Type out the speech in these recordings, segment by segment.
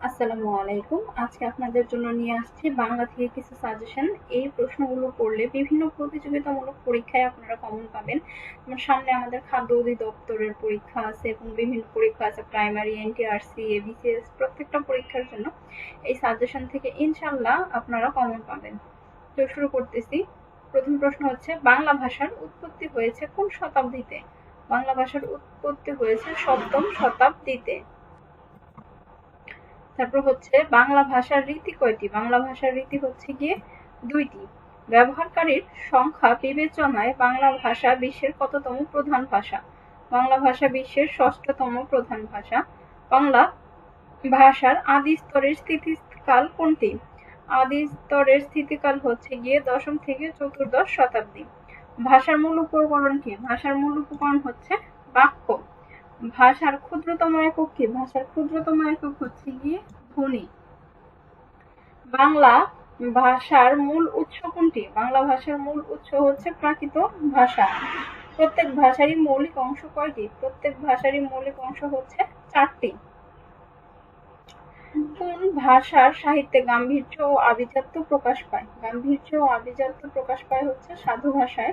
আসসালামু আলাইকুম। আজকে আপনাদের জন্য নিয়ে আসছি বাংলা থেকে কিছু সাজেশন এই প্রশ্নগুলো করলে বিভিন্ন প্রতিযোগিতামূলক পরীক্ষায় আপনারা কমন পাবেন। সামনে আমাদের খাদ্য অধিদপ্তরের পরীক্ষা আছে এবং বিভিন্ন পরীক্ষা আছে প্রাইমারি এনটিআরসি এবিসিএস প্রত্যেকটা পরীক্ষার জন্য। এই সাজেশন থেকে ইনশাল্লাহ আপনারা কমন পাবেন। তো শুরু করতেছি। প্রথম প্রশ্ন হচ্ছে, বাংলা ভাষার উৎপত্তি হয়েছে কোন শতাব্দীতে? বাংলা ভাষার উৎপত্তি হয়েছে সপ্তম শতাব্দীতে। তারপর হচ্ছে বাংলা ভাষার রীতি কয়টি? বাংলা ভাষার রীতি হচ্ছে গিয়ে দুইটি। ব্যবহারকারীর সংখ্যা বিবেচনায় বাংলা ভাষা বিশ্বের কততম প্রধান ভাষা? বাংলা ভাষা বিশ্বের ষষ্ঠতম প্রধান ভাষা। বাংলা ভাষার আদি স্তরের স্থিতিকাল কোনটি? আদি স্তরের স্থিতিকাল হচ্ছে গিয়ে দশম থেকে চতুর্দশ শতাব্দী। ভাষার মূল উপকরণ কি? ভাষার মূল উপকরণ হচ্ছে বাক্য। ভাষার ক্ষুদ্রতম একক কি? ভাষার ক্ষুদ্রতম একক হচ্ছে গিয়ে ধ্বনি। বাংলা ভাষার মূল উৎস কোনটি? বাংলা ভাষার মূল উৎস হচ্ছে প্রাকৃত ভাষা। প্রত্যেক ভাষারই মৌলিক অংশ কয়টি? প্রত্যেক ভাষারই মৌলিক অংশ হচ্ছে চারটি। কোন ভাষার সাহিত্যে গাম্ভীর্য ও আভিজাত্য প্রকাশ পায়? গাম্ভীর্য ও আভিজাত্য প্রকাশ পায় হচ্ছে সাধু ভাষায়।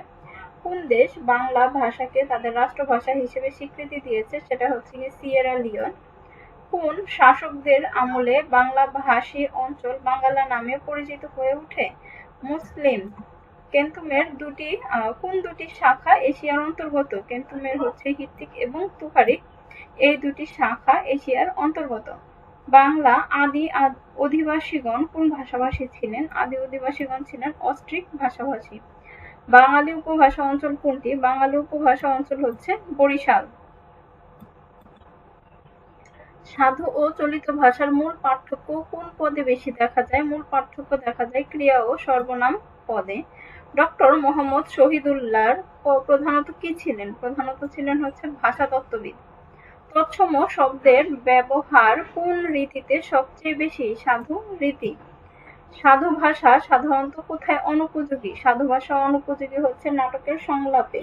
কোন দেশ বাংলা ভাষাকে তাদের রাষ্ট্রভাষা হিসেবে স্বীকৃতি দিয়েছে সেটা হচ্ছে গিয়ে সিয়েরা লিওন। কোন শাসকদের আমলে বাংলা ভাষী অঞ্চল বাংলা নামে পরিচিত হয়ে ওঠে? মুসলিম। কেন্তুমের দুটি কোন দুটি শাখা এশিয়ার অন্তর্গত? কেন্তুমের হচ্ছে হিত্তিক এবং তুহারিক এই দুটি শাখা এশিয়ার অন্তর্গত। বাংলা আদি, অধিবাসীগণ কোন ভাষাভাষী ছিলেন? আদি অধিবাসীগণ ছিলেন অস্ট্রিক ভাষাভাষী। বাঙালি উপভাষা অঞ্চল কোনটি? বাঙালি উপভাষা অঞ্চল হচ্ছে বরিশাল। সাধু ও চলিত ভাষার মূল পার্থক্য কোন পদে বেশি দেখা যায়? মূল পার্থক্য দেখা যায় ক্রিয়া ও সর্বনাম পদে। ডক্টর মোহাম্মদ শহীদুল্লাহর প্রধানত কি ছিলেন? প্রধানত ছিলেন হচ্ছে ভাষা তত্ত্ববিদ তৎসম শব্দের ব্যবহার কোন রীতিতে সবচেয়ে বেশি? সাধু রীতি। সাধু ভাষা সাধারণত কোথায় অনুপযোগী? সাধু ভাষা অনুপযোগী হচ্ছে নাটকের সংলাপে।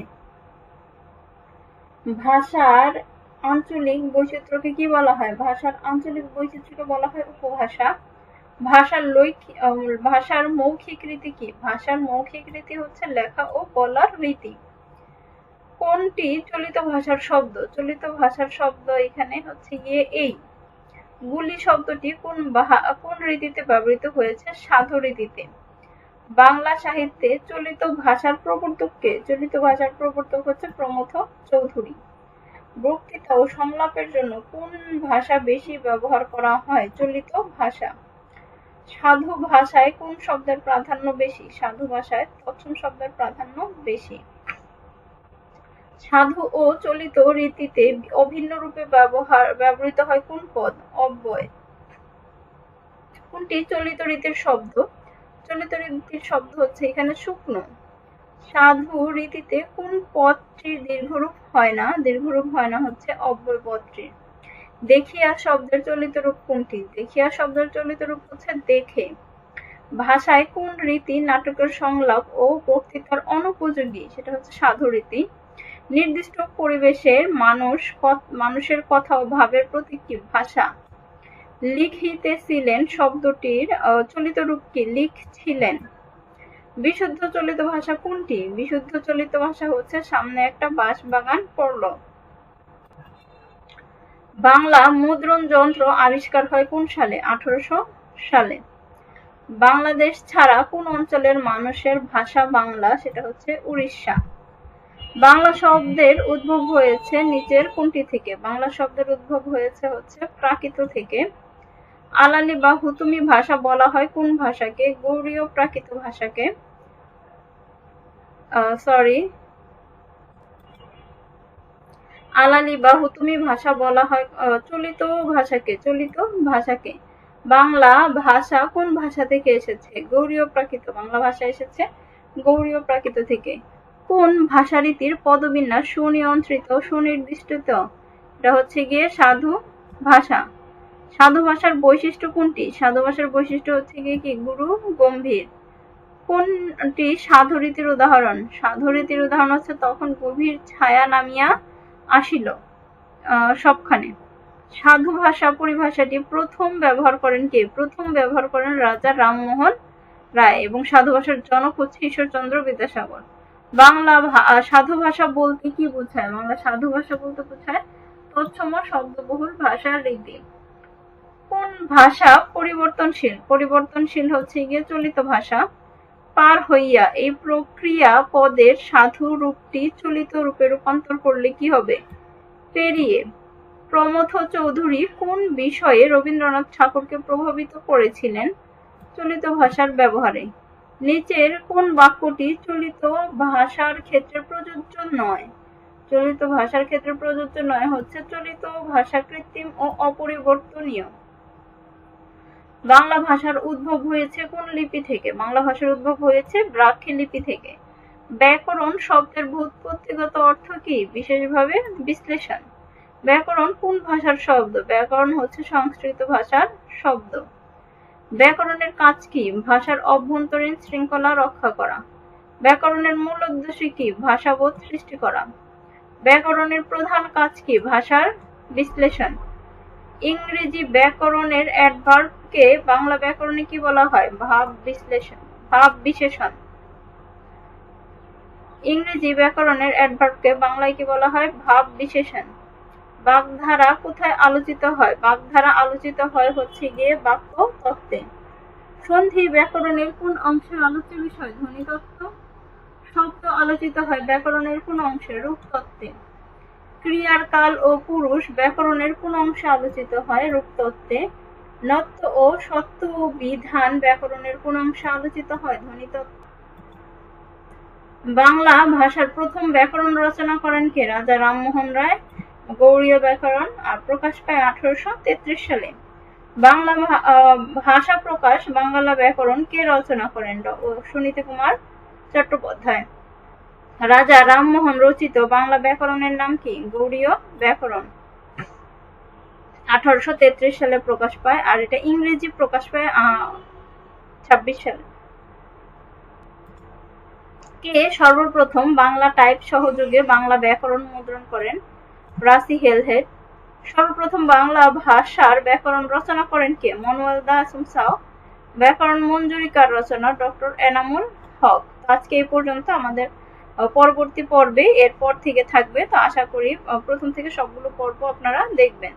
ভাষার আঞ্চলিক বৈচিত্র্যকে কি বলা হয়? ভাষার আঞ্চলিক বৈচিত্র্যকে বলা হয় উপভাষা। ভাষার লৈখিক ভাষার মৌখিক রীতি কি? ভাষার মৌখিক রীতি হচ্ছে লেখা ও বলার রীতি। কোনটি চলিত ভাষার শব্দ? চলিত ভাষার শব্দ এখানে হচ্ছে গিয়ে এই। গুলি শব্দটি কোন কোন রীতিতে ব্যবহৃত হয়েছে সাধু রীতিতে? বাংলা সাহিত্যে চলিত ভাষার প্রবর্তককে, চলিত ভাষার প্রবর্তক হচ্ছে প্রমথ চৌধুরী। বক্তৃতা ও সংলাপের জন্য কোন ভাষা বেশি ব্যবহার করা হয়? চলিত ভাষা। সাধু ভাষায় কোন শব্দের প্রাধান্য বেশি? সাধু ভাষায় তৎসম শব্দের প্রাধান্য বেশি। সাধু ও চলিত রীতিতে অভিন্ন রূপে ব্যবহার, ব্যবহৃত হয় কোন পদ? অব্যয়। কোনটি চলিত রীতির শব্দ? চলিত রীতির শব্দ হচ্ছে এখানে শুকনো। সাধু রীতিতে কোন পদটির দীর্ঘরূপ হয় না? দীর্ঘরূপ হয় না হচ্ছে অব্যয় পদটির দেখিয়া শব্দের চলিত রূপ কোনটি? দেখিয়া শব্দের চলিত রূপ হচ্ছে দেখে। ভাষায় কোন রীতি নাটকের সংলাপ ও বক্তৃতার অনুপযোগী? সেটা হচ্ছে সাধু রীতি। নির্দিষ্ট পরিবেশের মানুষ মানুষের কথা ও ভাবের প্রতীক ভাষা। লিখিতেছিলেন শব্দটির চলিত রূপ কি? লিখছিলেন। বিশুদ্ধ চলিত ভাষা কোনটি? বিশুদ্ধ চলিত ভাষা হচ্ছে সামনে একটা বাঁশ বাগান পড়ল। বাংলা মুদ্রণ যন্ত্র আবিষ্কার হয় কোন সালে? আঠারোশো সালে। বাংলাদেশ ছাড়া কোন অঞ্চলের মানুষের ভাষা বাংলা? সেটা হচ্ছে উড়িষ্যা। বাংলা শব্দের উদ্ভব হয়েছে নিচের কোনটি থেকে? বাংলা শব্দের উদ্ভব হয়েছে হচ্ছে প্রাকৃত থেকে। আলালি বা হুতুমি ভাষা বলা হয় কোন ভাষাকে? গৌরীয় প্রাকৃত ভাষাকে। সরি আলালি বা হুতুমি ভাষা বলা হয় চলিত ভাষাকে চলিত ভাষাকে। বাংলা ভাষা কোন ভাষা থেকে এসেছে? গৌরীয় প্রাকৃত, বাংলা ভাষা এসেছে গৌরীয় প্রাকৃত থেকে। কোন ভাষারীতির পদবিন্যাস সুনিয়ন্ত্রিত, সুনির্দিষ্ট? এটা হচ্ছে গিয়ে সাধু ভাষা। সাধু ভাষার বৈশিষ্ট্য কোনটি? সাধু ভাষার বৈশিষ্ট্য হচ্ছে গিয়ে কি? গুরু গম্ভীর। কোনটি সাধু রীতির উদাহরণ? সাধু রীতির উদাহরণ হচ্ছে তখন গভীর ছায়া নামিয়া আসিল সবখানে। সাধু ভাষা পরিভাষাটি প্রথম ব্যবহার করেন কে? প্রথম ব্যবহার করেন রাজা রামমোহন রায় এবং সাধু ভাষার জনক হচ্ছে ঈশ্বরচন্দ্র বিদ্যাসাগর। বাংলা সাধু ভাষা বলতে কি বোঝায়? বাংলা সাধু ভাষা বলতে বোঝায় তৎসম শব্দবহুল ভাষার রীতি। কোন ভাষা পরিবর্তনশীল? পরিবর্তনশীল হচ্ছে গিয়ে চলিত ভাষা। পার হইয়া এই প্রক্রিয়া পদের সাধু রূপটি চলিত রূপে রূপান্তর করলে কি হবে? পেরিয়ে প্রমথ চৌধুরী কোন বিষয়ে রবীন্দ্রনাথ ঠাকুরকে প্রভাবিত করেছিলেন? চলিত ভাষার ব্যবহারে। নিচের কোন বাক্যটি চলিত ভাষার ক্ষেত্রে প্রযোজ্য নয়? চলিত ভাষার ক্ষেত্রে প্রযোজ্য নয় হচ্ছে চলিত ভাষা কৃত্রিম ও অপরিবর্তনীয়। বাংলা ভাষার উদ্ভব হয়েছে কোন লিপি থেকে? বাংলা ভাষার উদ্ভব হয়েছে ব্রাহ্মী লিপি থেকে। ব্যাকরণ শব্দের ভূতপত্তিগত অর্থ কি? বিশেষভাবে বিশ্লেষণ। ব্যাকরণ কোন ভাষার শব্দ? ব্যাকরণ হচ্ছে সংস্কৃত ভাষার শব্দ। ব্যাকরণের কাজ কি? ভাষার অভ্যন্তরীণ শৃঙ্খলা রক্ষা করা। ব্যাকরণের মূল উদ্দেশ্য কি? ভাষাবোধ সৃষ্টি করা। ব্যাকরণের প্রধান কাজ কি? ভাষার বিশ্লেষণ। ইংরেজি ব্যাকরণের অ্যাডভার্বকে বাংলা ব্যাকরণে কি বলা হয়? ভাব বিশ্লেষণ, ভাব বিশেষণ। ইংরেজি ব্যাকরণের অ্যাডভার্বকে বাংলায় কি বলা হয়? ভাব বিশেষণ। বাগধারা কোথায় আলোচিত হয়? বাগধারা আলোচিত হয় হচ্ছে গিয়ে বাক্য তত্ত্বে। সন্ধি ব্যাকরণের কোন অংশের আলোচ্য বিষয়? ধ্বনি তত্ত্ব। শব্দ আলোচিত হয় ব্যাকরণের কোন অংশে? রূপ তত্ত্বে। ক্রিয়ার কাল ও পুরুষ ব্যাকরণের কোন অংশে আলোচিত হয়? রূপতত্ত্বে নত্ব ও সত্য ও বিধান ব্যাকরণের কোন অংশে আলোচিত হয়? ধ্বনিতত্ত্ব বাংলা ভাষার প্রথম ব্যাকরণ রচনা করেন কে? রাজা রামমোহন রায়। গৌড়ীয় ব্যাকরণ প্রকাশ পায় আঠারোশো তেত্রিশ সালে। বাংলা ভাষা প্রকাশ, বাংলা ব্যাকরণ কে রচনা করেন সুনীতি কুমার চট্টোপাধ্যায়। রাজা রামমোহন রচিত বাংলা ব্যাকরণের নাম কি? গৌড়ীয় ব্যাকরণ। আঠারোশো তেত্রিশ সালে প্রকাশ পায়, আর এটা ইংরেজি প্রকাশ পায় ছাব্বিশ সালে। কে সর্বপ্রথম বাংলা টাইপ সহযোগে বাংলা ব্যাকরণ মুদ্রণ করেন? রাসি হেলহেড। সর্বপ্রথম বাংলা ভাষার ব্যাকরণ রচনা করেন কে? মনোয়াল দাস সাও। ব্যাকরণ মঞ্জুরিকার রচনা ডক্টর এনামুল হক। আজকে এই পর্যন্ত আমাদের পরবর্তী পর্বে এরপর থেকে থাকবে। তো আশা করি প্রথম থেকে সবগুলো পর্ব আপনারা দেখবেন।